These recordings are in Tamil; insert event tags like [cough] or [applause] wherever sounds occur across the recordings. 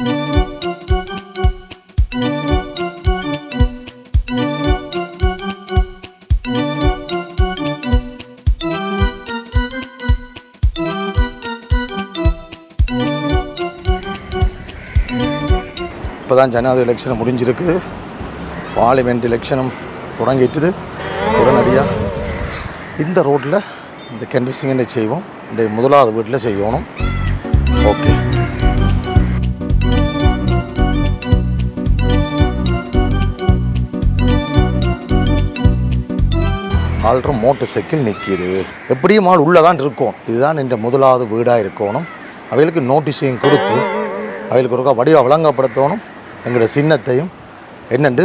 இப்போ தான் ஜனாதி எலெக்ஷன் முடிஞ்சிருக்குது. பார்லிமெண்ட் எலெக்ஷனும் தொடங்கிட்டுது. உடனடியாக இந்த ரோட்டில் இந்த கன்வென்சிங்கை செய்வோம். இந்த முதலாவது வீட்டில் செய்யணும். ஓகே ஆல்ரெடி மோட்டர் சைக்கிள் நிற்கிது எப்படியும் ஆள் உள்ளே தான் இருக்கும். இதுதான் இந்த முதலாவது வீடாக இருக்கணும். அவைகளுக்கு நோட்டீஸையும் கொடுத்து அவைகளுக்கு ஒருக்கா வடிவா விளங்கப்படுத்தணும். எங்களோட சின்னத்தையும் என்னென்று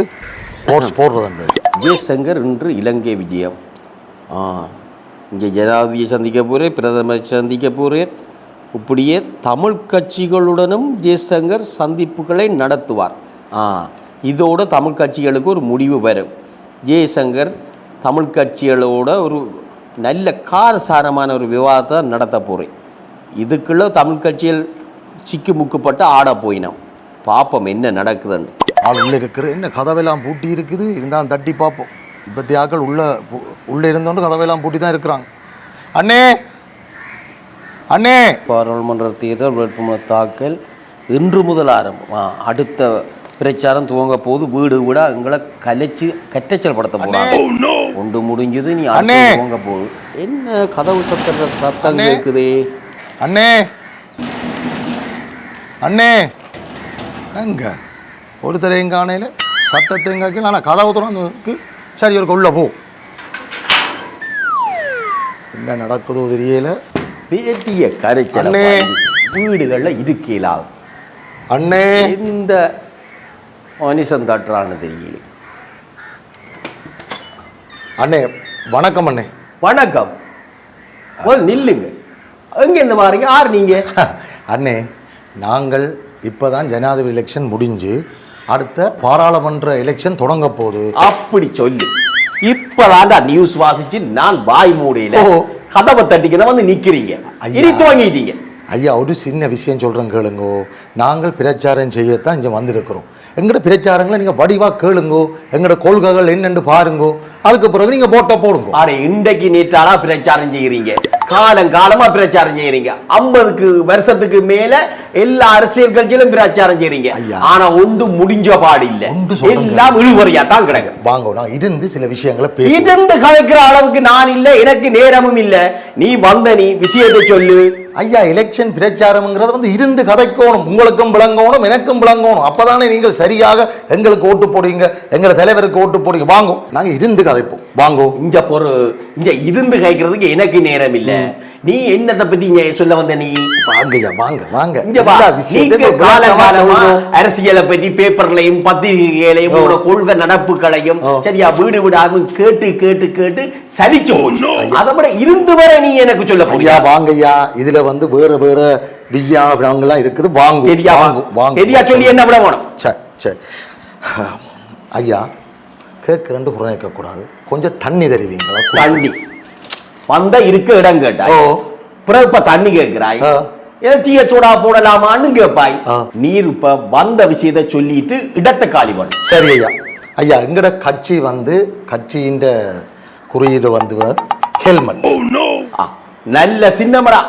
போடுறது போடுறதுண்டு. ஜெய்சங்கர் இன்று இலங்கை விஜயம். ஆ இங்கே ஜனாதிபதியை சந்திக்க போகிறேன் பிரதமரை சந்திக்க போகிறேன் இப்படியே தமிழ் கட்சிகளுடனும் ஜெய்சங்கர் சந்திப்புகளை நடத்துவார். ஆ இதோட தமிழ் கட்சிகளுக்கு ஒரு முடிவு வரும். ஜெய்சங்கர் தமிழ் கட்சிகளோட ஒரு நல்ல காரசாரமான ஒரு விவாதத்தை நடத்த போகிறேன் இதுக்குள்ள தமிழ் கட்சிகள் சிக்கு முக்குப்பட்டு ஆட போயினோம். பாப்போம் என்ன நடக்குதுன்னு. ஆள் உள்ளே இருக்கிற என்ன கதவெல்லாம் பூட்டி இருக்குது? இருந்தாலும் தட்டி பார்ப்போம் இப்பத்தி ஆக்கள் உள்ள உள்ளே இருந்தோண்டு கதவெல்லாம் பூட்டி தான் இருக்கிறாங்க. அண்ணே! அண்ணே! பாராளுமன்ற தேர்தல் வேட்புமனு தாக்கல் இன்று முதல் ஆரம்பம். அடுத்த பிரச்சாரம் துவங்க போது வீடு வீடா எங்களை கலைச்சு கற்றச்சல் படுத்த போறாங்க. ஒன்று முடிஞ்சது நீ அண்ணே. துவங்க போகுது என்ன கதவு சத்தம் சத்தம். கேட்குதே அண்ணே! அண்ணே! எங்க ஒரு தரையும் காணையில் சத்தத்தையும் காக்கல ஆனால் கதவு திறந்து இருக்கு. சரி ஒரு உள்ள போ. என்ன நடக்குதோ தெரியல. பேட்டிய கரைச்சல் அண்ணே. வீடுகளில் இருக்கலாம் அண்ணே! எந்த மனுஷன் தட்டுறான்னு தெரியல அண்ணே வணக்கம் அண்ணே. வணக்கம். நில்லுங்க. எங்க இந்த மாதிரிங்க யார் நீங்க? [laughs] அண்ணே நாங்கள் இப்போ தான் ஜனாதிபதி எலெக்ஷன் முடிஞ்சு அடுத்த பாராளுமன்ற எலெக்ஷன் தொடங்க போகுது. அப்படி சொல்லு. இப்பதான்டா நியூஸ் வாசிச்சு நான் வாய் மூடையில. கதவை தட்டிக்க வந்து நிக்கிறீங்க. இனி துவங்கிட்டீங்க. ஐயா ஒரு சின்ன விஷயம் சொல்கிறேன் கேளுங்கோ. நாங்கள் பிரச்சாரம் செய்யத்தான் இங்கே வந்திருக்கிறோம். எங்களோட பிரச்சாரங்களை நீங்கள் வடிவாக கேளுங்கோ. எங்களோட கொள்கைகள் என்னென்று பாருங்கோ. அதுக்கு பிறகு நீங்கள் போட்டோ போடுங்கோ. ஆனா இன்றைக்கு நேற்றாடா பிரச்சாரம் செய்யறீங்க. காலம் காலமா பிரச்சாரம் செய்யறீங்க. ஐம்பதுக்கு வருஷத்துக்கு மேல எல்லா அரசியல் கட்சியிலும் பிரச்சாரம் செய்யறீங்க. ஆனா ஒன்று முடிஞ்ச பாடு இல்ல. எல்லாம் இழுவறியா தான் கிடக்கு. வாங்கோ நான் இருந்து சில விஷயங்களை பேசுவோம். இருந்து கலைக்கிற அளவுக்கு நான் இல்ல எனக்கு நேரமும் இல்ல. நீ வந்த நீ விஷயத்தை சொல்லு. ஐயா எலெக்ஷன் பிரச்சாரம்ங்கிறது வந்து இருந்து கதைக்கணும். உங்களுக்கும் விளங்கணும் எனக்கும் விளங்கணும். அப்பதானே நீங்கள் சரியாக எங்களுக்கு ஓட்டு போடுவீங்க எங்களை தலைவருக்கு ஓட்டு போடுவீங்க. வாங்கோ நாங்க இருந்து கதைப்போம் வாங்கோ. இங்க பொறு இங்க இருந்து கைக்கிறதுக்கு எனக்கு நேரம் இல்ல. நீ என்னத்தை பத்தி இங்க சொல்ல வந்த நீ? வாங்கய்யா வாங்க வாங்க. இங்க வா. எல்லா நீங்க விஷயத்தையும் கால விளக்கமா காலமா சொல்லுங்க. அரசியலை பத்தி பேப்பர்லயும் பத்திரிகைகளையும். உங்களோட கொள்கை நடப்புகளையும். சரியா வீடு வீடாக கேட்டு கேட்டு கேட்டு சலிச்சு போச்சு. அதை விட இருந்து வர நீ எனக்கு சொல்ல போறியா? வாங்கய்யா. இதுல வந்து வேற வேற வியா எல்லாம் இருக்குது. வாங்கு தெரியா வாங்கு வாங்கு. தெரியா சொல்லி என்ன விட வேணும்? சரி சரி. ஐயா கேட்க ரெண்டு குறை கேட்கக்கூடாது. கொஞ்சம் தண்ணி தருவீங்களா தண்ணி. வந்த இருக்க இடம் கேட்டாய். ஓ. பிறகு இப்ப தண்ணி கேட்கிறாய். ஏதோ தீய சோடா போடலாமான்னு கேட்பாய். நீர் இப்ப வந்த விஷயத்தை சொல்லிட்டு இடத்தை காலி பண்ணு. சரி ஐயா. ஐயா எங்கட கட்சி வந்து கட்சியின் குறியீடு வந்து ஹெல்மெட். நல்ல சின்னமடா.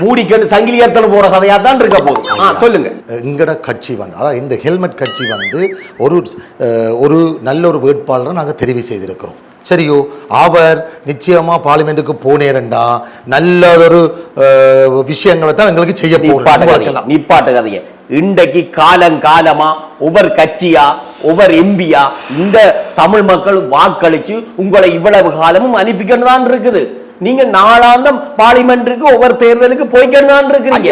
மூடிக்கட்டு சங்கிலி ஏத்தல போற கதையா தான் இருக்க போகுது. சொல்லுங்க. எங்கட கட்சி வந்து அதாவது இந்த ஹெல்மெட் கட்சி வந்து ஒரு ஒரு நல்ல ஒரு வேட்பாளரை நாங்கள் தெரிவு செய்திருக்கிறோம். சரியோ? அவர் நிச்சயமா பார்லிமெண்ட்டுக்கு போனேரண்டா நல்லதொரு விஷயங்களை தான் எங்களுக்கு செய்ய போகிறோம் நிப்பாட்டு கதைய இன்றைக்கு காலம் காலமா ஒவ்வொரு கட்சியா ஒவ்வொரு எம்பியா இந்த தமிழ் மக்கள் வாக்களிச்சு உங்களை இவ்வளவு காலமும் அனுப்பிக்கிட்டு தான் இருக்குது. நீங்க நாளாந்தம் பார்லிமெண்ட்டுக்கு ஒவ்வொரு தேர்தலுக்கு போய்க்கிட்டு தான் இருக்கிறீங்க.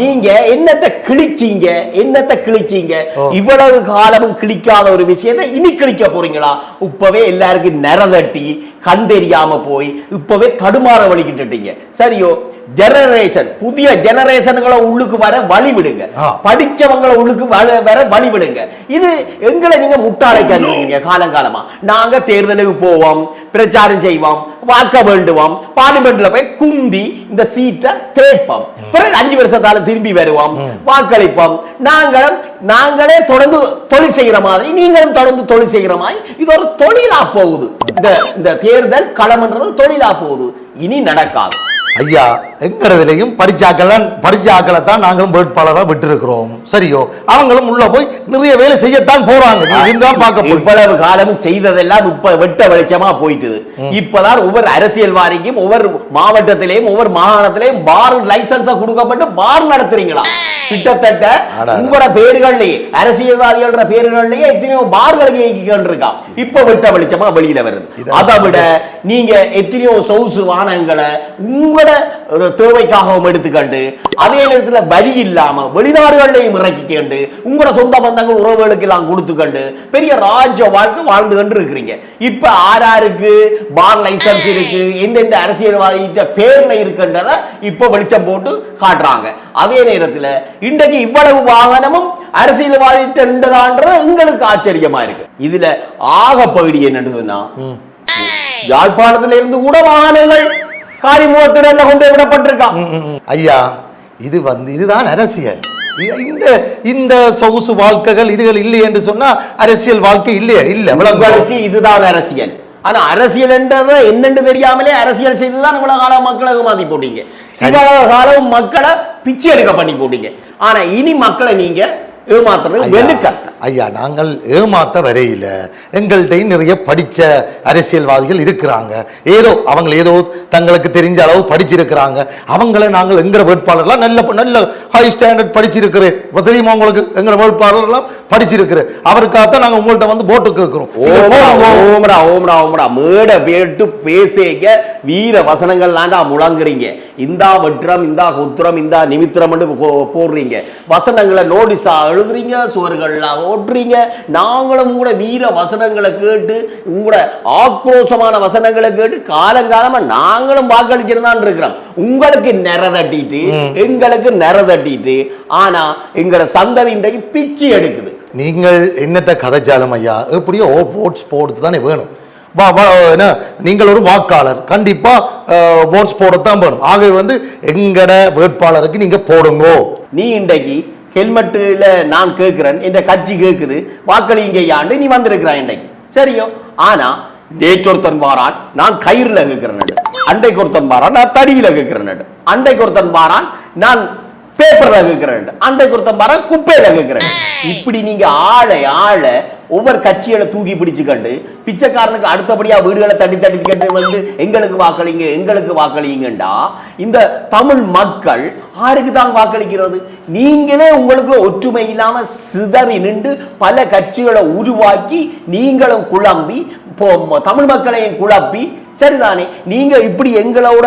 நீங்க என்னத்தை கிழிச்சீங்க என்னத்தை கிழிச்சீங்க. இவ்வளவு காலமும் கிழிக்காத ஒரு விஷயத்தை இனி கிழிக்க போறீங்களா இப்பவே எல்லாருக்கும் நிறதட்டி கண் தெரியாம போய் இப்பவே தடுமாற வலிக்கிட்டுட்டீங்க சரியோ? ஜெனரேஷன் புதிய ஜெனரேஷன்களை உள்ளுக்கு வர வழி விடுங்க. படிச்சவங்களை உள்ளுக்கு வர- வர வழி விடுங்க இது எங்களை நீங்க முட்டாளைக்கிறீங்க காலங்காலமா. நாங்க தேர்தலுக்கு போவோம் பிரச்சாரம் செய்வோம் வாக்க வேண்டுவோம் பார்லிமெண்ட்ல போய் குந்தி இந்த சீட்டை தேய்ப்போம். பிறகு அஞ்சு வருஷத்தால திரும்பி வருவோம் வாக்களிப்போம். நாங்களும் நாங்களே தொடர்ந்து தொழில் செய்கிற மாதிரி நீங்களும் தொடர்ந்து தொழில் செய்கிற மாதிரி இது ஒரு தொழிலா போகுது. இந்த இந்த தேர்தல் களம்ன்றது தொழிலா போகுது. இனி நடக்காது. ஐயா எங்கிறதுலையும் படிச்சாக்கள் படிச்சாக்களை தான் நாங்களும் வேட்பாளராக விட்டிருக்கிறோம். சரியோ? அவங்களும் உள்ள போய் நிறைய வேலை செய்யத்தான் போறாங்க. இதுதான் பார்க்க இவ்வளவு காலமும் செய்ததெல்லாம் இப்ப வெட்ட வெளிச்சமா போயிட்டுது இப்பதான் ஒவ்வொரு அரசியல்வாதிக்கும் ஒவ்வொரு மாவட்டத்திலேயும் ஒவ்வொரு மாகாணத்திலேயும் பார் லைசன்ஸ் கொடுக்கப்பட்டு பார் நடத்துறீங்களா? கிட்டத்தட்ட. உங்களோட பேர்கள்லயே அரசியல்வாதிகளோட பேர்கள்லயே எத்தனையோ பார்கள் இருக்கா இப்ப வெட்ட வெளிச்சமா வெளியில வருது. அதை விட நீங்க எத்தனையோ சொகுசு வாகனங்களை உங்களோட ஒரு தேவைக்காகவும் எடுத்துக்கண்டு. அதே நேரத்துல வரி இல்லாம வெளிநாடுகள்லையும் இறக்கிக்கண்டு. உங்களோட சொந்த பந்தங்கள் உறவுகளுக்கு எல்லாம் கொடுத்துக்கண்டு. பெரிய ராஜ வாழ்க்கை வாழ்ந்து கொண்டு இருக்கிறீங்க இப்ப ஆறாருக்கு பார் லைசன்ஸ் இருக்கு எந்தெந்த அரசியல்வாதிகிட்ட பேர்ல இருக்குன்றத இப்ப வெளிச்சம் போட்டு காட்டுறாங்க. அதே நேரத்துல இன்றைக்கு இவ்வளவு வாகனமும் அரசியல்வாதிட்டதான்றது எங்களுக்கு ஆச்சரியமா இருக்கு. இதுல ஆக பகுதி என்னன்னு சொன்னா யாழ்ப்பாணத்துல இருந்து கூட வாகனங்கள் காரிமுகத்திடல கொண்டு விடப்பட்டிருக்கான். ஐயா இது வந்து இதுதான் அரசியல். இந்த இந்த சொகுசு வாழ்க்கைகள் இதுகள் இல்லை என்று சொன்னா அரசியல் வாழ்க்கை இல்லையே இல்ல இதுதான் அரசியல். ஆனா அரசியல் என்றது என்னன்னு தெரியாமலே அரசியல் செய்துதான் இவ்வளவு காலம் மக்களை ஏமாத்தி போட்டீங்க. இவ்வளவு காலம் மக்களை பிச்சை எடுக்க பண்ணி போட்டீங்க. ஆனா இனி மக்களை நீங்க ஏமாத்துறது வெகு கஷ்டம். ஐயா நாங்கள் ஏமாத்த வரையில எங்கள்கிட்ட நிறைய படிச்ச அரசியல்வாதிகள் இருக்கிறாங்க. ஏதோ அவங்க ஏதோ தங்களுக்கு தெரிஞ்ச அளவு படிச்சிருக்கிறாங்க. அவங்கள நாங்கள் எங்கட வேட்பாளர்லாம் நல்ல நல்ல ஹை ஸ்டாண்டர்ட் படிச்சிருக்கிறேன். தெரியுமா உங்களுக்கு? எங்கட வேட்பாளர்லாம் படிச்சிருக்கிறேன். அவருக்காகத்தான் நாங்கள் உங்கள்கிட்ட வந்து போட்டு கேட்கிறோம். ஓம்ரா ஓம்ரா ஓம்ரா மேட பேட்டு பேசேங்க வீர வசனங்கள் தாண்டா முழங்குறீங்க. இந்தா வெற்றம் இந்தா குத்திரம் இந்தா நிமித்திரம் போடுறீங்க. வசனங்களை நோட்டீஸா எழுதுறீங்க சுவர்கள்லாம் ஓட்டுறீங்க நாங்களும் கூட வீர வசனங்களை கேட்டு உங்களோட ஆக்ரோஷமான வசனங்களை கேட்டு காலங்காலமா நாங்களும் வாக்களிச்சிருந்தான் இருக்கிறோம். உங்களுக்கு நிற தட்டிட்டு எங்களுக்கு நிற தட்டிட்டு ஆனா எங்களோட சந்ததி இன்றைக்கு பிச்சு எடுக்குது. நீங்கள் என்னத்தை கதைச்சாலும் ஐயா எப்படியோ ஓட்ஸ் போடுறது தானே வேணும். வா வா என்ன நீங்கள் ஒரு வாக்காளர். கண்டிப்பா ஓட்ஸ் போடத்தான் வேணும். ஆகவே வந்து எங்கட வேட்பாளருக்கு நீங்க போடுங்கோ. நீ இன்றைக்கு ஹெல்மெட்டில் நான் கேட்குறேன் இந்த கட்சி கேட்குது வாக்களிங்கையாண்டு நீ வந்திருக்கிறான் இன்றைக்கு. சரியோ? ஆனா நேற்று ஒருத்தன் வாரான் நான் கயிறுல கேட்குறேன் அண்டைக்கு ஒருத்தன் வாரான் நான் தடியில் கேட்குறேன் அண்டைக்கு ஒருத்தன் வாரான் நான் பேப்பர்ல கேட்கிறேன் அண்டைக்கு ஒருத்தன் வாரான் குப்பையில கேட்கிறேன் இப்படி நீங்க ஆளை ஆளை ஒவ்வொரு கட்சிகளை தூக்கி பிடிச்சுக்கண்டு பிச்சைக்காரனுக்கு அடுத்தபடியா வீடுகளை தட்டி தட்டி கண்டு வந்து எங்களுக்கு வாக்களிங்க எங்களுக்கு வாக்களிங்கண்டா இந்த தமிழ் மக்கள் யாருக்கு தான் வாக்களிக்கிறது? நீங்களே உங்களுக்கு ஒற்றுமை இல்லாம சிதறி நின்று பல கட்சிகளை உருவாக்கி நீங்களும் குழம்பி தமிழ் மக்களையும் குழப்பி சரிதானே? நீங்க இப்படி எங்களோட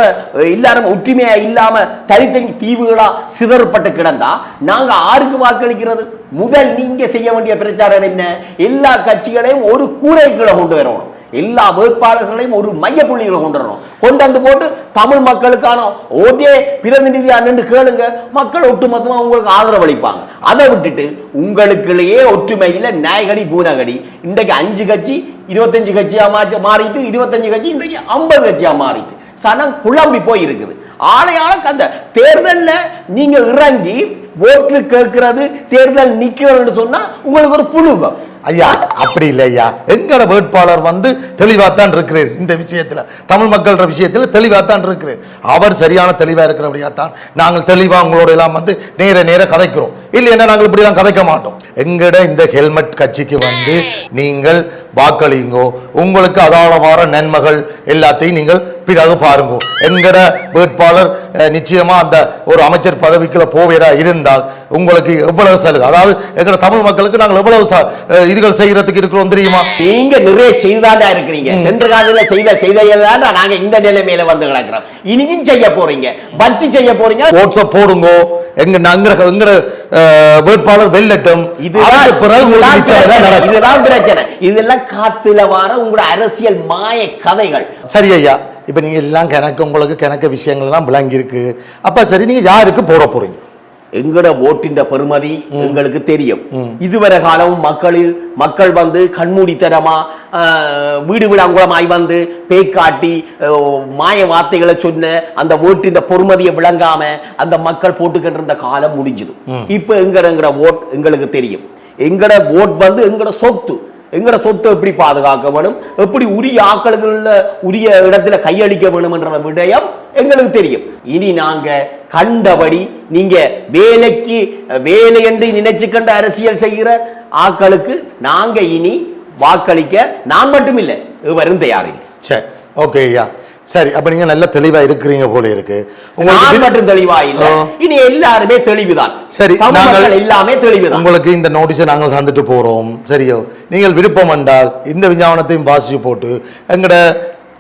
எல்லாரும் ஒற்றுமையா இல்லாம தனித்தனி தீவுகளா சிதறப்பட்டு கிடந்தா நாங்க ஆருக்கு வாக்களிக்கிறது? முதல் நீங்க செய்ய வேண்டிய பிரச்சாரம் என்ன? எல்லா கட்சிகளையும் ஒரு கூரைக்குள்ள கொண்டு வரணும். எல்லா வேட்பாளர்களையும் ஒரு மைய புள்ளிகளை கொண்டு வரணும். கொண்டு வந்து போட்டு தமிழ் மக்களுக்கான ஒரே பிரதிநிதியா நின்று கேளுங்க. மக்கள் ஒட்டுமொத்தமா உங்களுக்கு ஆதரவு அளிப்பாங்க அதை விட்டுட்டு உங்களுக்குள்ளேயே ஒற்றுமையில நாயகடி பூனகடி இன்றைக்கு அஞ்சு கட்சி இருபத்தஞ்சு கட்சியா மாற்றி மாறிட்டு இருபத்தஞ்சு கட்சி இன்றைக்கு ஐம்பது கட்சியா மாறிட்டு. சனம் குழம்பி போய் இருக்குது ஆளையாள கந்த தேர்தல்ல நீங்க இறங்கி ஓட்டு கேட்கறது தேர்தல் நிக்கிறதுன்னு சொன்னா உங்களுக்கு ஒரு புழுகம். ஐயா அப்படி இல்லை ஐயா. எங்கட வேட்பாளர் வந்து தெளிவாத்தான் இருக்கிறார். இந்த விஷயத்துல தமிழ் மக்கள்ன்ற விஷயத்துல தெளிவாத்தான் இருக்கிறார். அவர் சரியான தெளிவா இருக்கிறபடியாத்தான் நாங்கள் தெளிவா உங்களோட எல்லாம் வந்து நேர நேர கதைக்கிறோம். இல்லைன்னா நாங்கள் இப்படி கதைக்க மாட்டோம். எங்கட இந்த ஹெல்மெட் கட்சிக்கு வந்து நீங்கள் வாக்களிங்கோ? உங்களுக்கு அதாளமான நன்மகள் நன்மைகள் எல்லாத்தையும் நீங்கள் பிறகு பாருங்க. எங்கட வேட்பாளர் அஹ், நிச்சயமா அந்த ஒரு அமைச்சர் பதவிக்குள்ள போவேரா இருந்தால் உங்களுக்கு எவ்வளவு சலுகை? அதாவது எங்கட தமிழ் மக்களுக்கு நாங்கள் எவ்வளவு இதுகள் செய்யறதுக்கு இருக்கிறோம் தெரியுமா? நீங்க நிறைய செய்தாண்டா இருக்கிறீங்க. சென்ற காலத்துல செய்த செய்தையெல்லாம் நாங்க இந்த நிலைமையில வந்து கிடக்குறோம். இனியும் செய்ய போறீங்க. வச்சு செய்ய போறீங்க. ஓட்ஸ போடுங்க. எங்க நாங்க எங்கட வேட்பாளர் வெல்லட்டும். இதுதான் பிறகு இதுதான் பிரச்சனை. இதெல்லாம் காத்துல வர உங்களோட அரசியல் மாய கதைகள். சரி ஐயா. இப்போ நீங்கள் எல்லாம் கணக்கு உங்களுக்கு கணக்கு விஷயங்கள்லாம் விளங்கியிருக்கு. அப்போ சரி நீங்கள் யாருக்கு போட போகிறீங்க எங்கட ஓட்டின் பெருமதி எங்களுக்கு தெரியும். இதுவரை காலம் மக்கள் மக்கள் வந்து கண்மூடித்தனமா வீடு வீடாங்குளமாய் வந்து பேய் காட்டி ஆஹ், மாய வார்த்தைகளை சொன்ன அந்த ஓட்டின் பொறுமதியை விளங்காம அந்த மக்கள் போட்டுக்கிட்டு இருந்த காலம் முடிஞ்சுது. இப்ப எங்கட எங்கட ஓட் எங்களுக்கு தெரியும். எங்கட ஓட் வந்து எங்கட சொத்து எங்கட சொத்தை எப்படி பாதுகாக்க வேணும் எப்படி உரிய ஆக்களுக்குள்ள உரிய இடத்துல கையளிக்க வேணும் என்ற விடயம் எங்களுக்கு தெரியும். இனி நாங்க கண்டபடி நீங்க வேலைக்கு வேலை என்று நினைச்சு கண்ட அரசியல் செய்கிற ஆக்களுக்கு நாங்க இனி வாக்களிக்க நான் மட்டும் இல்லை வரும் தயாரில்லை. சரி ஓகே ஐயா. சரி அப்போ நீங்கள் நல்ல தெளிவாக இருக்கிறீங்க போல இருக்கு. உங்களுக்கு மட்டும் தெளிவா இல்ல. இனி எல்லாருமே தெளிவுதான். சரி, நாங்கள் எல்லாமே தெளிவுதான். உங்களுக்கு இந்த நோட்டீஸை நாங்கள் தந்துட்டு போகிறோம் சரியோ. நீங்கள் விருப்பம் என்றால் இந்த விஞ்ஞாபனத்தையும் வாசிச்சு போட்டு எங்கட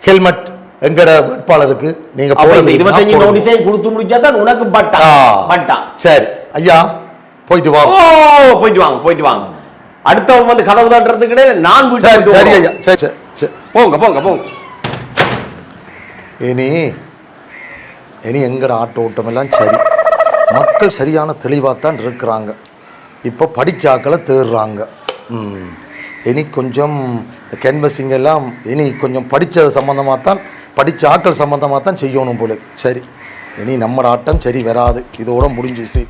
ஹெல்மெட் எங்கட வேட்பாளருக்கு நீங்க இருபத்தஞ்சு. நோட்டீஸையும் கொடுத்து முடிச்சா தான் உனக்கு பட்டா. பட்டா. சரி. ஐயா போயிட்டு வா. ஓ போயிட்டு வாங்க போயிட்டு வாங்க. அடுத்தவன் வந்து கதவு தட்டுறதுக்கு கிடையாது நான் சரி சரி. ஐயா. சரி சரி சரி. போங்க போங்க போங்க. இனி இனி எங்கட ஆட்டோ ஓட்டம் எல்லாம் சரி. மக்கள் சரியான தெளிவாக தான் இருக்கிறாங்க. இப்போ படிச்சாக்களை தேடுறாங்க ம். இனி கொஞ்சம் கேன்வசிங் எல்லாம் இனி கொஞ்சம் படித்தது சம்மந்தமாக தான் படித்த ஆட்கள் சம்மந்தமாக தான் செய்யணும் போல. சரி இனி நம்ம ஆட்டம் சரி வராது. இதோட முடிஞ்சிச்சு